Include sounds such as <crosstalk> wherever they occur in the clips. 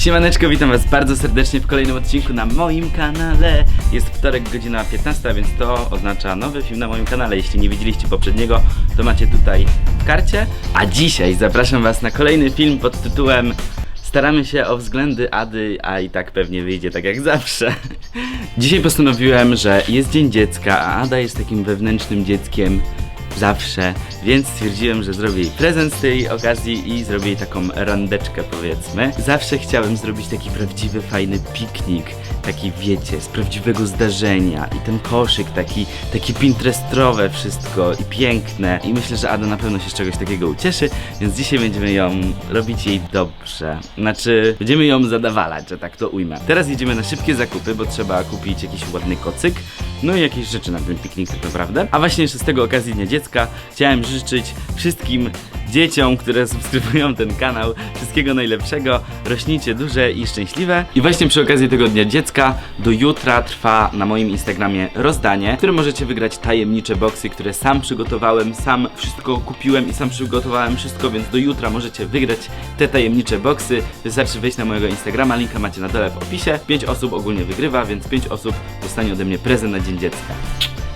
Siemaneczko, witam was bardzo serdecznie w kolejnym odcinku na moim kanale. Jest wtorek, godzina 15, więc to oznacza nowy film na moim kanale. Jeśli nie widzieliście poprzedniego, to macie tutaj w karcie. A dzisiaj zapraszam was na kolejny film pod tytułem Staramy się o względy Ady, a i tak pewnie wyjdzie tak jak zawsze. <laughs> Dzisiaj postanowiłem, że jest Dzień Dziecka, a Ada jest takim wewnętrznym dzieckiem zawsze, więc stwierdziłem, że zrobię jej prezent z tej okazji i zrobię jej taką randeczkę powiedzmy. Zawsze chciałem zrobić taki prawdziwy, fajny piknik, taki wiecie, z prawdziwego zdarzenia i ten koszyk taki, taki pinterestrowe wszystko i piękne i myślę, że Ada na pewno się z czegoś takiego ucieszy, więc dzisiaj będziemy ją robić jej dobrze. Znaczy, będziemy ją zadawalać, że tak to ujmę. Teraz jedziemy na szybkie zakupy, bo trzeba kupić jakiś ładny kocyk, no i jakieś rzeczy na ten piknik tak naprawdę. A właśnie jeszcze z tego okazji Dnia Dziecka chciałem życzyć wszystkim dzieciom, które subskrybują ten kanał, wszystkiego najlepszego, rośnijcie duże i szczęśliwe. I właśnie przy okazji tego Dnia Dziecka do jutra trwa na moim Instagramie rozdanie, w którym możecie wygrać tajemnicze boksy, które sam przygotowałem, sam wszystko kupiłem i sam przygotowałem wszystko, więc do jutra możecie wygrać te tajemnicze boksy. Wystarczy wejść na mojego Instagrama, linka macie na dole w opisie. 5 osób ogólnie wygrywa, więc 5 osób dostanie ode mnie prezent na Dzień Dziecka.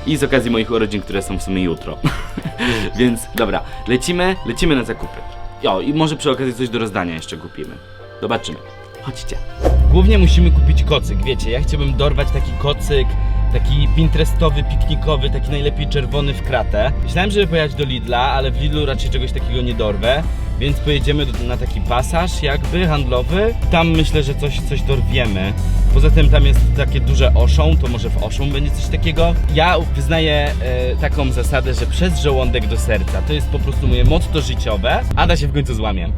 I z okazji moich urodzin, które są w sumie jutro. <laughs> Więc dobra, lecimy, lecimy na zakupy. O, i może przy okazji coś do rozdania jeszcze kupimy. Zobaczymy. Chodźcie. Głównie musimy kupić kocyk, wiecie, ja chciałbym dorwać taki kocyk, taki pinterestowy, piknikowy, taki najlepiej czerwony w kratę. Myślałem, żeby pojechać do Lidla, ale w Lidlu raczej czegoś takiego nie dorwę. Więc pojedziemy do, na taki pasaż jakby handlowy. Tam myślę, że coś, coś dorwiemy. Poza tym tam jest takie duże oszą, to może w oszą będzie coś takiego. Ja wyznaję e, taką zasadę, że przez żołądek do serca. To jest po prostu moje motto życiowe. Ada się w końcu złamie.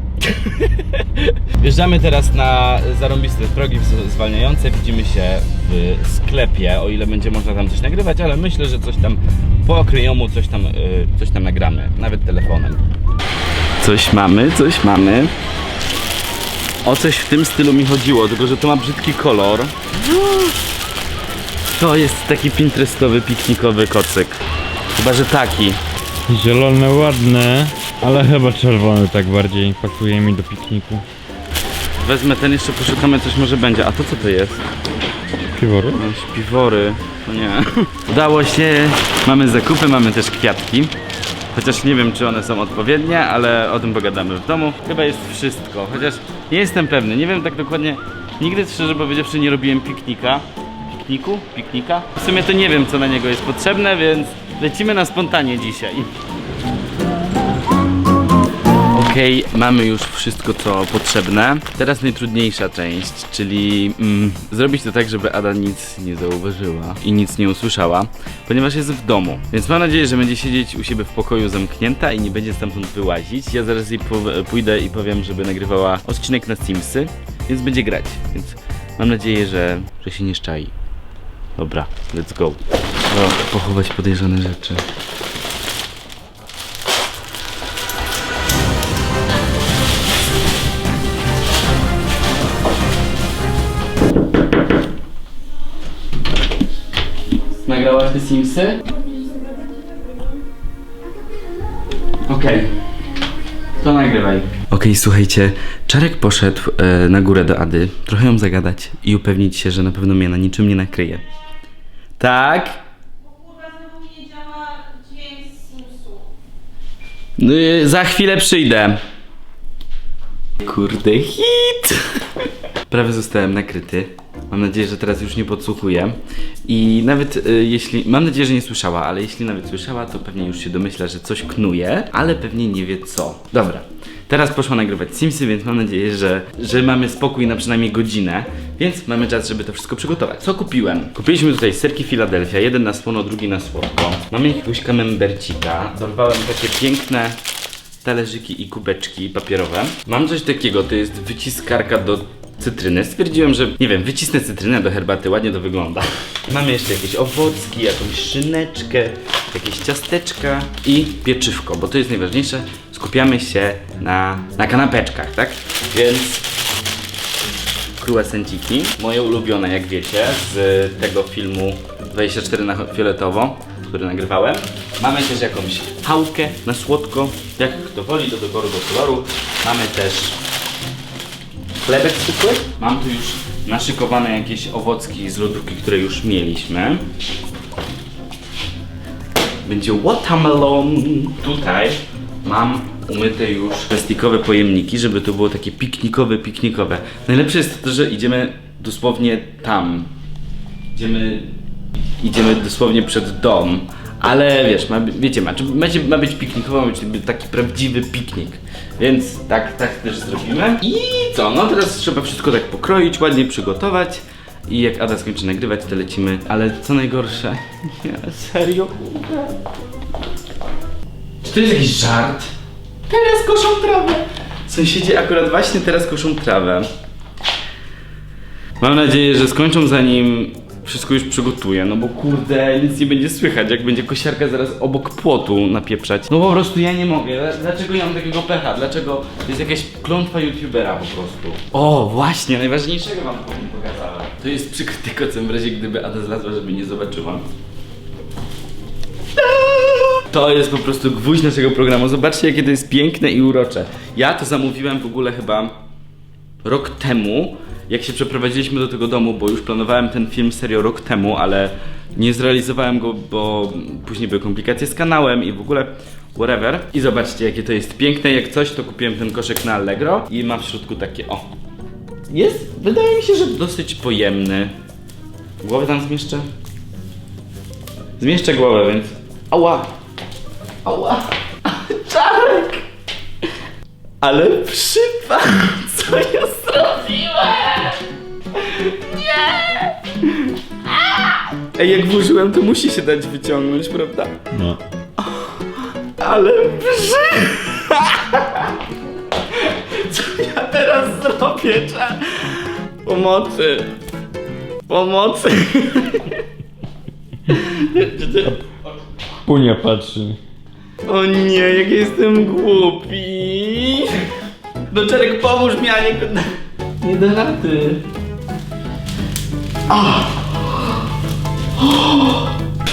<laughs> Wjeżdżamy teraz na zarąbiste progi zwalniające. Widzimy się w sklepie, o ile będzie można tam coś nagrywać, ale myślę, że coś tam po okryjomu coś tam, e, coś tam nagramy, nawet telefonem. Coś mamy, coś mamy. O coś w tym stylu mi chodziło, tylko że to ma brzydki kolor. To jest taki pinterestowy, piknikowy kocyk. Chyba, że taki. Zielone ładne, ale chyba czerwony tak bardziej pasuje mi do pikniku. Wezmę ten jeszcze, poszukamy, coś może będzie. A to co to jest? Piwory? Śpiwory. No nie. Udało się. Mamy zakupy, mamy też kwiatki. Chociaż nie wiem, czy one są odpowiednie, ale o tym pogadamy w domu. Chyba jest wszystko, chociaż nie jestem pewny. Nie wiem tak dokładnie. Nigdy, szczerze powiedziawszy, nie robiłem piknika. Pikniku? Piknika? W sumie to nie wiem, co na niego jest potrzebne, więc lecimy na spontanie dzisiaj. Okej, mamy już wszystko co potrzebne. Teraz najtrudniejsza część, czyli mm, zrobić to tak, żeby Ada nic nie zauważyła i nic nie usłyszała, ponieważ jest w domu. Więc mam nadzieję, że będzie siedzieć u siebie w pokoju zamknięta i nie będzie stamtąd wyłazić. Ja zaraz jej pójdę i powiem, żeby nagrywała odcinek na Simsy, więc będzie grać. Więc mam nadzieję, że, że się nie szczai. Dobra, let's go. Trzeba pochować podejrzane rzeczy. Nagrałaś te Simsy? Okej. To nagrywaj. Okej, słuchajcie, Czarek poszedł e, na górę do Ady, trochę ją zagadać i upewnić się, że na pewno mnie na niczym nie nakryje. Tak? Y, za chwilę przyjdę. Kurde, hit! <laughs> Prawie zostałem nakryty. Mam nadzieję, że teraz już nie podsłuchuję. I nawet y, jeśli. Mam nadzieję, że nie słyszała, ale jeśli nawet słyszała, to pewnie już się domyśla, że coś knuje, ale pewnie nie wie co. Dobra. Teraz poszła nagrywać Simsy, więc mam nadzieję, że, że mamy spokój na przynajmniej godzinę, więc mamy czas, żeby to wszystko przygotować. Co kupiłem? Kupiliśmy tutaj serki Philadelphia, jeden na słono, drugi na słodko. Mamy jakiegoś camembercika. Dorwałem takie piękne talerzyki i kubeczki papierowe. Mam coś takiego, to jest wyciskarka do cytryny. Stwierdziłem, że nie wiem, wycisnę cytrynę do herbaty, ładnie to wygląda. Mamy jeszcze jakieś owocki, jakąś szyneczkę, jakieś ciasteczka i pieczywko, bo to jest najważniejsze. Skupiamy się na, na kanapeczkach, tak? Więc kruasenciki, moje ulubione, jak wiecie, z tego filmu 24 na fioletowo, który nagrywałem. Mamy też jakąś chałkę na słodko, jak kto woli, do wyboru do koloru. Mamy też chlebek zwykły. Mam tu już naszykowane jakieś owocki z lodówki, które już mieliśmy. Będzie watermelon. Tutaj mam umyte już plastikowe pojemniki, żeby to było takie piknikowe, piknikowe. Najlepsze jest to, że idziemy dosłownie tam. Idziemy, idziemy dosłownie przed dom. Ale wiesz, ma, wiecie, ma, ma, ma być piknikowo, ma być taki prawdziwy piknik. Więc tak, tak też zrobimy. I co? No teraz trzeba wszystko tak pokroić, ładnie przygotować. I jak Ada skończy nagrywać, to lecimy. Ale co najgorsze? <laughs> Nie, serio? Czy to jest jakiś żart? Teraz koszą trawę. Sąsiedzi akurat właśnie teraz koszą trawę. Mam nadzieję, że skończą zanim wszystko już przygotuję, no bo kurde, nic nie będzie słychać, jak będzie kosiarka zaraz obok płotu napieprzać. No po prostu ja nie mogę. Dlaczego ja mam takiego pecha? Dlaczego jest jakaś klątwa youtubera po prostu? O, właśnie, najważniejszego wam pokazałem. To jest przykryty kocem w razie gdyby Ada zlazła, żeby nie zobaczyła. To jest po prostu gwóźdź naszego programu. Zobaczcie, jakie to jest piękne i urocze. Ja to zamówiłem w ogóle chyba rok temu, jak się przeprowadziliśmy do tego domu, bo już planowałem ten film serio rok temu, ale nie zrealizowałem go, bo później były komplikacje z kanałem i w ogóle whatever. I zobaczcie, jakie to jest piękne. Jak coś, to kupiłem ten koszyk na Allegro i ma w środku takie, o. Jest, wydaje mi się, że dosyć pojemny. Głowę tam zmieszczę? Zmieszczę głowę, więc... Ała! Ała! <laughs> Czarek! Ale przypał! Co ja zrobiłem? Ej, jak włożyłem, to musi się dać wyciągnąć, prawda? No. Ale brzy... Co ja teraz zrobię? Pomocy! Pomocy! Punia patrzy. O nie, jak jestem głupi! No pomóż mi, a nie... Nie da rady. Ah.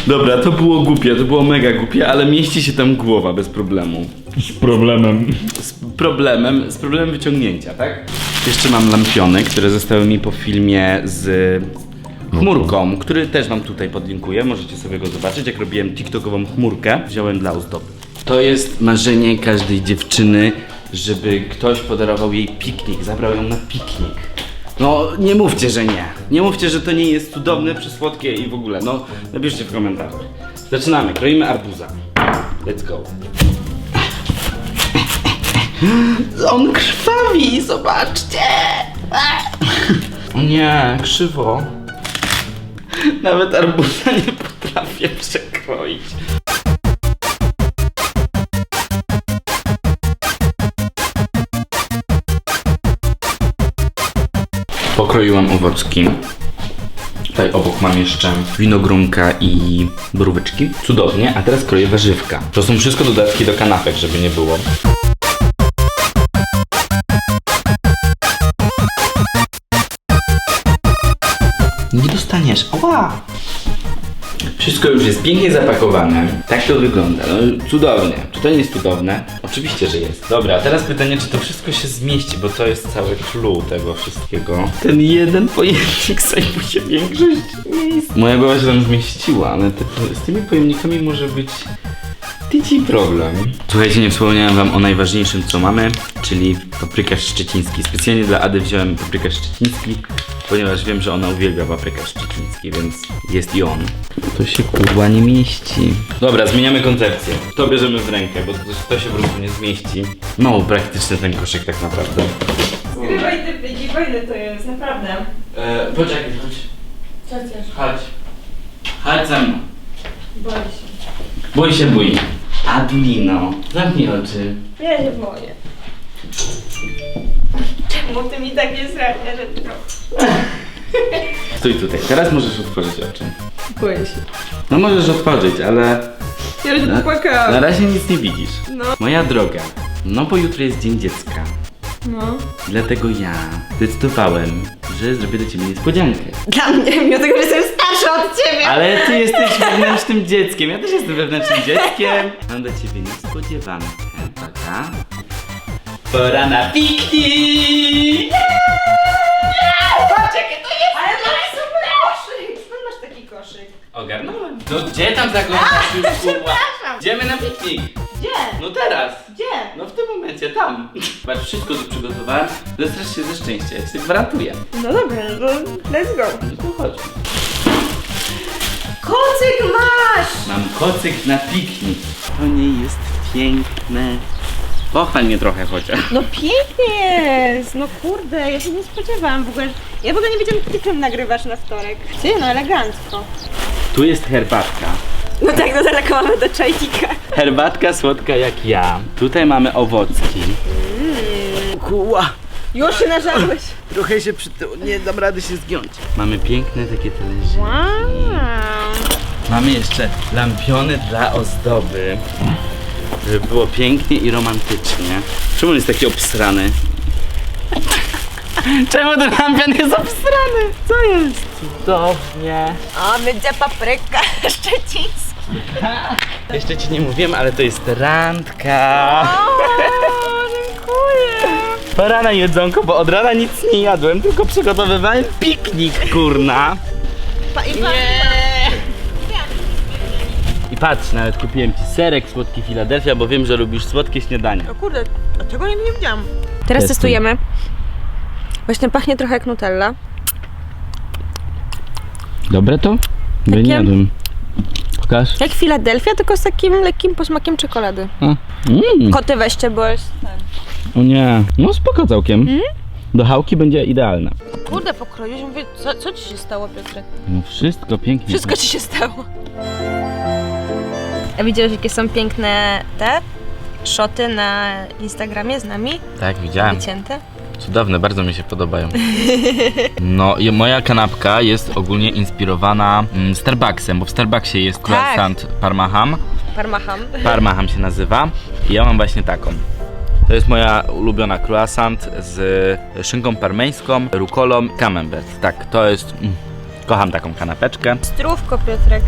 Dobra, to było głupie, to było mega głupie, ale mieści się tam głowa bez problemu. Z problemem. Z problemem, z problemem wyciągnięcia, tak? Jeszcze mam lampiony, które zostały mi po filmie z chmurką, który też wam tutaj podlinkuję, możecie sobie go zobaczyć, jak robiłem tiktokową chmurkę, wziąłem dla ozdoby. To jest marzenie każdej dziewczyny, żeby ktoś podarował jej piknik, zabrał ją na piknik. No, nie mówcie, że nie. Nie mówcie, że to nie jest cudowne, przysłodkie i w ogóle. No, napiszcie w komentarzach. Zaczynamy, kroimy arbuza. Let's go. On krwawi, zobaczcie! O nie, krzywo. Nawet arbuza nie potrafię przekroić. Pokroiłam owocki. Tutaj obok mam jeszcze winogronka i boróweczki. Cudownie, a teraz kroję warzywka. To są wszystko dodatki do kanapek, żeby nie było. Nie dostaniesz. Oła! Wszystko już jest pięknie zapakowane. Tak to wygląda. No cudownie. Czy to nie jest cudowne? Oczywiście, że jest. Dobra, teraz pytanie, czy to wszystko się zmieści, bo to jest cały clue tego wszystkiego. Ten jeden pojemnik <laughs> zajmuje większość miejsc. Moja głowa się tam zmieściła, ale te, z tymi pojemnikami może być tyci problem. Słuchajcie, nie wspomniałem wam o najważniejszym, co mamy, czyli paprykarz szczeciński. Specjalnie dla Ady wziąłem paprykarz szczeciński, ponieważ wiem, że ona uwielbia paprykarz szczeciński, więc jest i on. To się kurwa nie mieści. Dobra, zmieniamy koncepcję. To bierzemy w rękę, bo to, to się po prostu nie zmieści. Mało praktyczny ten koszyk tak naprawdę. Zgrywaj ty wygi, fajne to jest, naprawdę. E, poczekaj, chodź. Co chcesz? Chodź. Chodź ze mną. Boję się. Bój się, bój. Adulino, zamknij oczy. Ja się boję. Czemu ty mi takie srania rzeczy Stój tutaj, teraz możesz otworzyć oczy. Boję się. No możesz otworzyć, ale Ja już na, razie nic nie widzisz. No. Moja droga, no bo jutro jest Dzień Dziecka. No. Dlatego ja zdecydowałem, że zrobię do ciebie niespodziankę. Dla mnie, mimo tego, że jestem starsza od ciebie. Ale ty jesteś wewnętrznym dzieckiem, ja też jestem wewnętrznym dzieckiem. Mam do ciebie niespodziewankę, taka. Pora na piknik! Patrz jakie to jest! Ale masz super koszyk! Skąd masz taki koszyk? Ogarnąłem. No gdzie tam zaglądasz już kurwa? Idziemy na piknik. Gdzie? No teraz. Gdzie? No w tym momencie, tam. Patrz, wszystko tu przygotowałem. Zestrasz się ze szczęścia, ja ci gwarantuję. No dobra, no to let's go. No to chodź. Kocyk masz! Mam kocyk na piknik. To nie jest piękne. Pochwal mnie trochę chociaż. No pięknie jest! No kurde, ja się nie spodziewałam w ogóle. Ja w ogóle nie wiedziałam, tym nagrywasz na wtorek. Ty, no elegancko. Tu jest herbatka. No tak, no daleko mamy do czajnika. Herbatka słodka jak ja. Tutaj mamy owocki. Kuła. Już się nażarłeś. Trochę się przytyło, nie dam rady się zgiąć. Mamy piękne takie talerzyki. Wow. Mamy jeszcze lampiony dla ozdoby. Żeby było pięknie i romantycznie. Czemu on jest taki obsrany? <laughs> Czemu ten lampion jest obsrany? Co jest? Cudownie. A będzie papryka <laughs> szczecińska. Jeszcze ci nie mówiłem, ale to jest randka. O, dziękuję. Pora na jedzonko, bo od rana nic nie jadłem, tylko przygotowywałem piknik, kurna. Pa, i pa, I patrz, nawet kupiłem ci serek słodki Philadelphia, bo wiem, że lubisz słodkie śniadania. O kurde, a tego nigdy nie widziałam. Teraz Testuj. testujemy. Właśnie pachnie trochę jak Nutella. Dobre to? Takie- nie jadłem. Pokaż. Jak Philadelphia, tylko z takim lekkim posmakiem czekolady. A. Mm. Koty weźcie, bo jest ten. O nie. No spoko całkiem. Do chałki będzie idealna. Kurde, pokroiłeś, mówię, co, co ci się stało, Piotrek? No wszystko pięknie. Wszystko ci się stało. A widziałeś, jakie są piękne te szoty na Instagramie z nami? Tak, widziałem. Wycięte? Cudowne, bardzo mi się podobają. <laughs> No i moja kanapka jest ogólnie inspirowana mm, Starbucksem, bo w Starbucksie jest croissant Parmaham. Parmaham. Parmaham się nazywa. I ja mam właśnie taką. To jest moja ulubiona croissant z szynką parmeńską, rukolą, camembert. Tak, to jest... Mm, kocham taką kanapeczkę. Strówko, Piotrek.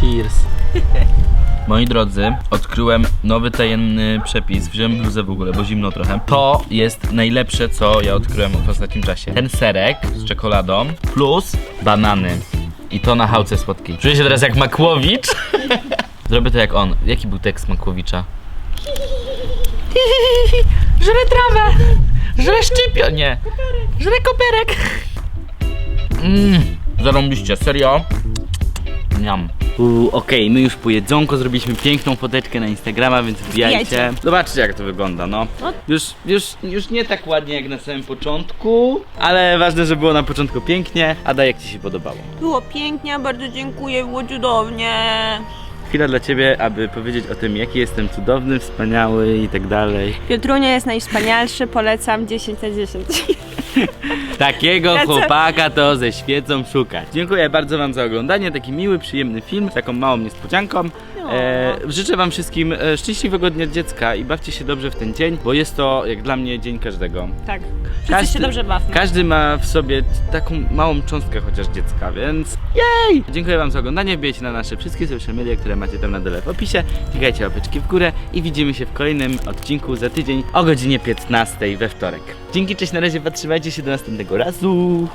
Cheers. <laughs> Moi drodzy, odkryłem nowy tajemny przepis. Wziąłem bluzę w ogóle, bo zimno trochę. To jest najlepsze, co ja odkryłem w ostatnim czasie. Ten serek z czekoladą plus banany. I to na chałce słodkiej. Czuję się teraz jak Makłowicz. <laughs> Zrobię to jak on. Jaki był tekst Makłowicza? <laughs> Żre trawę! Żre szczypio! Nie! Żre koperek! Mmm, zarąbiście, serio? Niam. Uuu, okej, my już po jedzonko zrobiliśmy piękną foteczkę na Instagrama, więc wbijajcie. Wbijajcie. Zobaczcie jak to wygląda, no. No. Już, już, już nie tak ładnie jak na samym początku, ale ważne, że było na początku pięknie. Ada, jak Ci się podobało? Było pięknie, bardzo dziękuję, było cudownie. Chwila dla Ciebie, aby powiedzieć o tym, jaki jestem cudowny, wspaniały i tak dalej. Piotrunia jest najwspanialszy, polecam 10 na 10. <laughs> Takiego chłopaka to ze świecą szukać. Dziękuję bardzo Wam za oglądanie. Taki miły, przyjemny film z taką małą niespodzianką. E, życzę Wam wszystkim e, szczęśliwego dnia dziecka i bawcie się dobrze w ten dzień, bo jest to jak dla mnie dzień każdego. Tak. Wszyscy się dobrze bawmy. Każdy ma w sobie taką małą cząstkę chociaż dziecka, więc jej! Dziękuję Wam za oglądanie. Wbijajcie na nasze wszystkie social media, które macie tam na dole w opisie. Klikajcie łapeczki w górę i widzimy się w kolejnym odcinku za tydzień o godzinie 15 we wtorek. Dzięki, cześć, na razie, patrzymajcie się do następnego razu.